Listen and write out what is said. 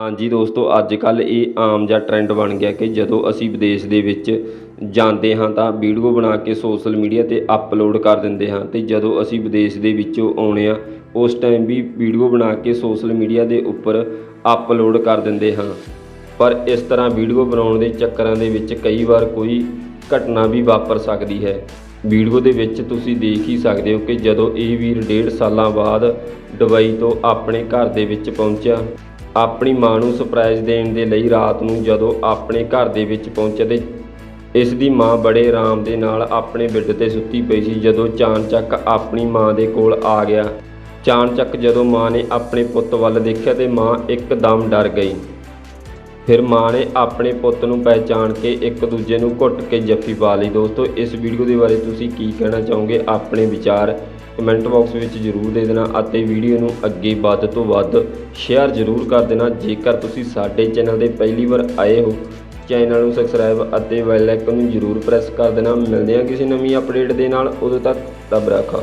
ਹਾਂਜੀ ਦੋਸਤੋ ਅੱਜ ਕੱਲ ਇਹ ਆਮ ਜਿਹਾ ਟ੍ਰੈਂਡ ਬਣ ਗਿਆ ਕਿ ਜਦੋਂ ਅਸੀਂ ਵਿਦੇਸ਼ ਦੇ ਵਿੱਚ ਜਾਂਦੇ ਹਾਂ ਤਾਂ ਵੀਡੀਓ ਬਣਾ ਕੇ ਸੋਸ਼ਲ ਮੀਡੀਆ ਤੇ ਅਪਲੋਡ ਕਰ ਦਿੰਦੇ ਹਾਂ ਤੇ ਜਦੋਂ ਅਸੀਂ ਵਿਦੇਸ਼ ਦੇ ਵਿੱਚੋਂ ਆਉਣੇ ਆ ਉਸ ਟਾਈਮ ਵੀ ਵੀਡੀਓ ਬਣਾ ਕੇ ਸੋਸ਼ਲ ਮੀਡੀਆ ਦੇ ਉੱਪਰ ਅਪਲੋਡ ਕਰ ਦਿੰਦੇ ਹਾਂ। ਪਰ ਇਸ ਤਰ੍ਹਾਂ ਵੀਡੀਓ ਬਣਾਉਣ ਦੇ ਚੱਕਰਾਂ ਦੇ ਵਿੱਚ ਕਈ ਵਾਰ ਕੋਈ ਘਟਨਾ ਵੀ ਵਾਪਰ ਸਕਦੀ ਹੈ। ਵੀਡੀਓ ਦੇ ਵਿੱਚ ਤੁਸੀਂ ਦੇਖ ਹੀ ਸਕਦੇ ਹੋ ਕਿ ਜਦੋਂ ਇਹ ਵੀਰ ਡੇਢ ਸਾਲਾਂ ਬਾਅਦ ਦੁਬਈ ਤੋਂ ਆਪਣੇ ਘਰ ਦੇ ਵਿੱਚ ਪਹੁੰਚਿਆ, ਆਪਣੀ ਮਾਂ ਨੂੰ ਸਰਪ੍ਰਾਈਜ਼ ਦੇਣ ਦੇ ਲਈ ਰਾਤ ਨੂੰ ਜਦੋਂ ਆਪਣੇ ਘਰ ਦੇ ਵਿੱਚ ਪਹੁੰਚਿਆ ਤੇ ਇਸ ਦੀ ਮਾਂ ਬੜੇ ਆਰਾਮ ਦੇ ਨਾਲ ਆਪਣੇ ਬੈੱਡ ਤੇ ਸੁੱਤੀ ਪਈ ਸੀ। ਜਦੋਂ ਚਾਨਚੱਕ ਆਪਣੀ ਮਾਂ ਦੇ ਕੋਲ ਆ ਗਿਆ ਚਾਨਚੱਕ ਜਦੋਂ ਮਾਂ ਨੇ ਆਪਣੇ ਪੁੱਤ ਵੱਲ ਦੇਖਿਆ ਤੇ ਮਾਂ ਇੱਕਦਮ ਡਰ ਗਈ। ਫਿਰ ਮਾਂ ਨੇ ਆਪਣੇ ਪੁੱਤ ਨੂੰ ਪਹਿਚਾਣ ਕੇ ਇੱਕ ਦੂਜੇ ਨੂੰ ਘੁੱਟ ਕੇ ਜੱਫੀ ਪਾ ਲਈ। ਦੋਸਤੋ, ਇਸ ਵੀਡੀਓ ਦੇ ਬਾਰੇ ਤੁਸੀਂ ਕੀ ਕਹਿਣਾ ਚਾਹੋਗੇ? ਆਪਣੇ ਵਿਚਾਰ ਕਮੈਂਟ ਬਾਕਸ ਵਿੱਚ ਜ਼ਰੂਰ ਦੇ ਦੇਣਾ ਅਤੇ ਵੀਡੀਓ ਨੂੰ ਅੱਗੇ ਵੱਧ ਤੋਂ ਵੱਧ ਸ਼ੇਅਰ ਜ਼ਰੂਰ ਕਰ ਦੇਣਾ। ਜੇਕਰ ਤੁਸੀਂ ਸਾਡੇ ਚੈਨਲ 'ਤੇ ਪਹਿਲੀ ਵਾਰ ਆਏ ਹੋ, ਚੈਨਲ ਨੂੰ ਸਬਸਕ੍ਰਾਈਬ ਅਤੇ ਬੈਲ ਆਈਕਨ ਨੂੰ ਜ਼ਰੂਰ ਪ੍ਰੈਸ ਕਰ ਦੇਣਾ। ਮਿਲਦੇ ਹਾਂ ਕਿਸੇ ਨਵੀਂ ਅਪਡੇਟ ਦੇ ਨਾਲ। ਉਦੋਂ ਤੱਕ ਰੱਬ ਰਾਖਾ।